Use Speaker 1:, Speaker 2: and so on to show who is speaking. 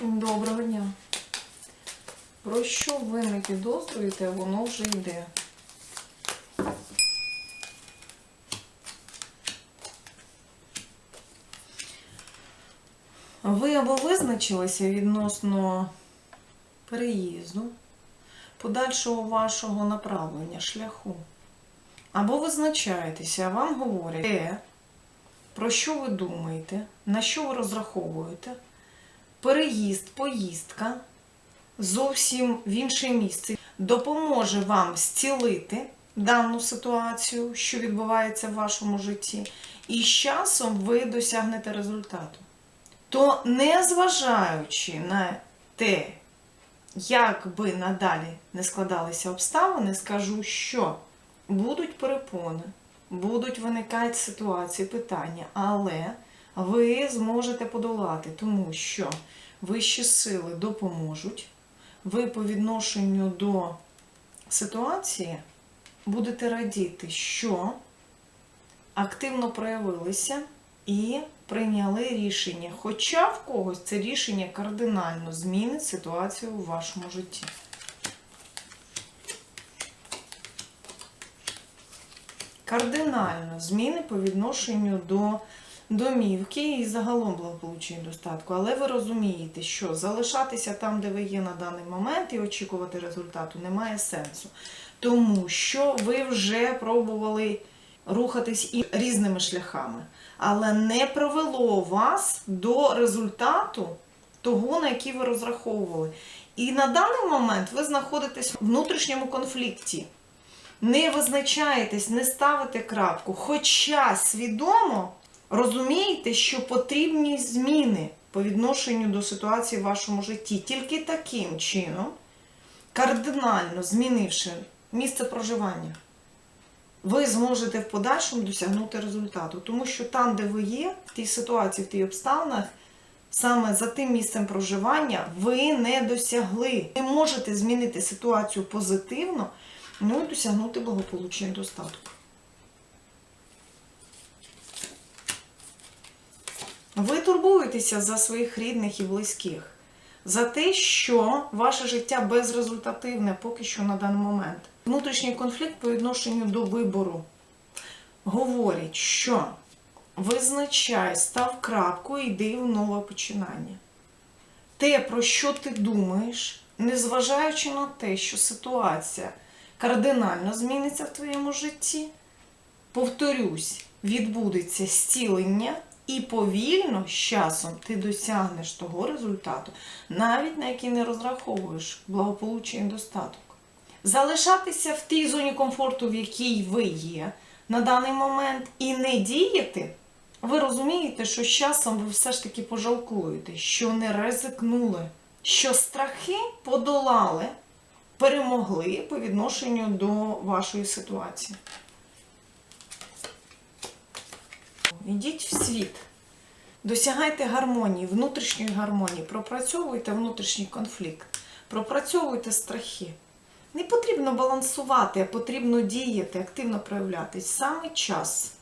Speaker 1: Доброго дня. Про що ви не підозрюєте, воно вже йде. Ви або визначилися відносно переїзду, подальшого вашого направлення, шляху. Або визначаєтеся, а вам говорять те, про що ви думаєте, на що ви розраховуєте, переїзд, поїздка зовсім в інше місце допоможе вам зцілити дану ситуацію, що відбувається в вашому житті, і з часом ви досягнете результату. То, незважаючи на те, як би надалі не складалися обставини, скажу, що будуть перепони, будуть виникати ситуації, питання, але ви зможете подолати, тому що вищі сили допоможуть. Ви по відношенню до ситуації будете радіти, що активно проявилися і прийняли рішення. Хоча в когось це рішення кардинально змінить ситуацію у вашому житті. Кардинально зміни по відношенню до домівки і загалом благополуччя достатку. Але ви розумієте, що залишатися там, де ви є на даний момент, і очікувати результату немає сенсу. Тому що ви вже пробували рухатись і різними шляхами, але не привело вас до результату того, на який ви розраховували. І на даний момент ви знаходитесь в внутрішньому конфлікті. Не визначаєтесь, не ставите крапку, хоча свідомо розумієте, що потрібні зміни по відношенню до ситуації в вашому житті. Тільки таким чином, кардинально змінивши місце проживання, ви зможете в подальшому досягнути результату. Тому що там, де ви є, в тій ситуації, в тій обставинах, саме за тим місцем проживання ви не досягли. Ви можете змінити ситуацію позитивно, ну і досягнути благополуччя і достатку. Ви турбуєтеся за своїх рідних і близьких, за те, що ваше життя безрезультативне поки що на даний момент. Внутрішній конфлікт по відношенню до вибору говорить, що визначай, став крапку і йди в нове починання. Те, про що ти думаєш, незважаючи на те, що ситуація кардинально зміниться в твоєму житті, повторюсь, відбудеться зцілення. І повільно з часом ти досягнеш того результату, навіть на який не розраховуєш благополуччя і достаток. Залишатися в тій зоні комфорту, в якій ви є на даний момент, і не діяти, ви розумієте, що з часом ви все ж таки пожалкуєте, що не ризикнули, що страхи подолали, перемогли по відношенню до вашої ситуації. Йдіть в світ. Досягайте гармонії, внутрішньої гармонії, пропрацьовуйте внутрішній конфлікт, пропрацьовуйте страхи. Не потрібно балансувати, а потрібно діяти, активно проявлятись. Саме час